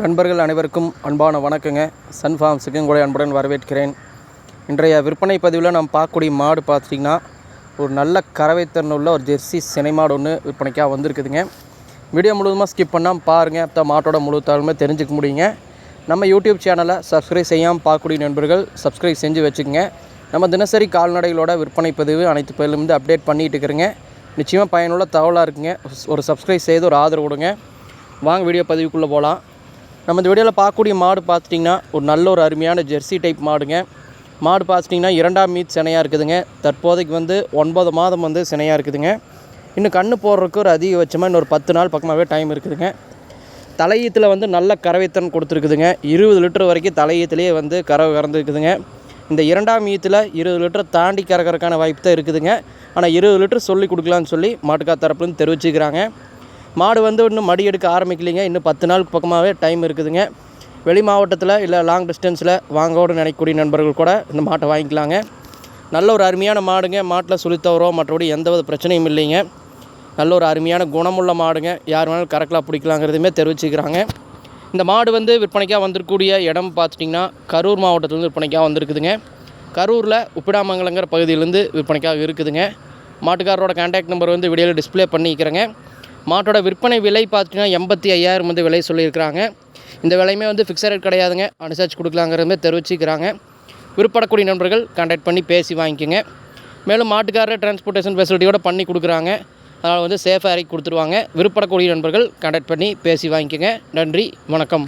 நண்பர்கள் அனைவருக்கும் அன்பான வணக்கங்க. சன் ஃபார்ம்ஸுக்கு உங்களை அன்புடன் வரவேற்கிறேன். இன்றைய விற்பனை பதிவில் நாம் பார்க்கக்கூடிய மாடு பார்த்துட்டிங்கன்னா ஒரு நல்ல கறவைத்திறன் உள்ள ஒரு ஜெர்சி சினை மாடு ஒன்று விற்பனைக்காக வந்திருக்குதுங்க. வீடியோ முழுவதுமாக ஸ்கிப் பண்ணால் பாருங்கள் அப்போ மாட்டோட முழு தகவலுமே தெரிஞ்சுக்க முடியுங்க. நம்ம யூடியூப் சேனலை சப்ஸ்கிரைப் செய்யாமல் பார்க்கக்கூடிய நண்பர்கள் சப்ஸ்கிரைப் செஞ்சு வச்சுக்கோங்க. நம்ம தினசரி கால்நடைகளோட விற்பனை பதிவு அனைத்து பேர்லேருந்து அப்டேட் பண்ணிகிட்டு இருக்கிறேங்க. நிச்சயமாக பயனுள்ள தகவலாக இருக்குங்க. ஒரு சப்ஸ்கிரைப் செய்து ஒரு ஆதரவு கொடுங்க. வாங்க வீடியோ பதிவுக்குள்ளே போகலாம் நம்ம இந்த வீடியோவில் பார்க்கக்கூடிய மாடு பார்த்துட்டிங்கன்னா ஒரு நல்ல ஒரு அருமையான ஜெர்சி டைப் மாடுங்க. மாடு பார்த்துட்டிங்கன்னா இரண்டாம் மீட் சினையாக இருக்குதுங்க. தற்போதைக்கு வந்து ஒன்பது மாதம் வந்து சினையாக இருக்குதுங்க. இன்னும் கண்ணு போடுறதுக்கு ஒரு அதிகபட்சமாக இன்னொரு பத்து நாள் பக்கமாகவே டைம் இருக்குதுங்க. தலையீத்தில் வந்து நல்ல கறவைத்தன் கொடுத்துருக்குதுங்க. இருபது லிட்டர் வரைக்கும் தலையீத்துலேயே வந்து கறவை கறந்துருக்குதுங்க. இந்த இரண்டாம் ஈத்தில் இருபது லிட்டர் தாண்டி கறக்கிறதுக்கான வாய்ப்பு தான் இருக்குதுங்க. ஆனால் இருபது லிட்டர் சொல்லி கொடுக்கலான்னு சொல்லி மாட்டுக்கா தரப்புலேருந்து தெரிவிச்சுக்கிறாங்க. மாடு வந்து இன்னும் மடி எடுக்க ஆரம்பிக்கலைங்க. இன்னும் பத்து நாளுக்கு பக்கமாகவே டைம் இருக்குதுங்க. வெளி மாவட்டத்தில் இல்லை லாங் டிஸ்டன்ஸில் வாங்கோடு நினைக்கக்கூடிய நண்பர்கள் கூட இந்த மாட்டை வாங்கிக்கலாங்க. நல்ல ஒரு அருமையான மாடுங்க. மாட்டில் சுழித்தவரோ மற்றபடி எந்த வித பிரச்சனையும் இல்லைங்க. நல்ல ஒரு அருமையான குணமுள்ள மாடுங்க. யார் வேணாலும் கரெக்டாக பிடிக்கலாங்கிறதுமே தெரிவிச்சுக்கிறாங்க. இந்த மாடு வந்து விற்பனைக்காக வந்திருக்கக்கூடிய இடம் பார்த்துட்டிங்கன்னா கரூர் மாவட்டத்துலேருந்து விற்பனைக்காக வந்திருக்குதுங்க. கரூரில் உப்பிடாமங்கலங்கிற பகுதியிலேருந்து விற்பனைக்காக இருக்குதுங்க. மாட்டுக்காரரோட கான்டாக்ட் நம்பர் வந்து வீடியோவில் டிஸ்பிளே பண்ணிக்கிறேங்க. மாட்டோட விற்பனை விலை பார்த்தீங்கன்னா எண்பத்தி ஐயாயிரம் வந்து விலை சொல்லியிருக்கிறாங்க. இந்த விலையுமே வந்து ஃபிக்ஸட் ரேட் கிடையாதுங்க. அனுசரிச்சு கொடுக்கலாங்கிறதுமே தெரிவிச்சுக்கிறாங்க. விருப்படக்கூடிய நண்பர்கள் கான்டாக்ட் பண்ணி பேசி வாங்கிக்கோங்க. மேலும் மாட்டுக்காரர் டிரான்ஸ்போர்ட்டேஷன் ஃபெசிலிட்டியோட பண்ணி கொடுக்குறாங்க. அதனால் வந்து சேஃபாக இறக்கி கொடுத்துருவாங்க. விருப்படக்கூடிய நண்பர்கள் கான்டாக்ட் பண்ணி பேசி வாங்கிக்கோங்க. நன்றி வணக்கம்.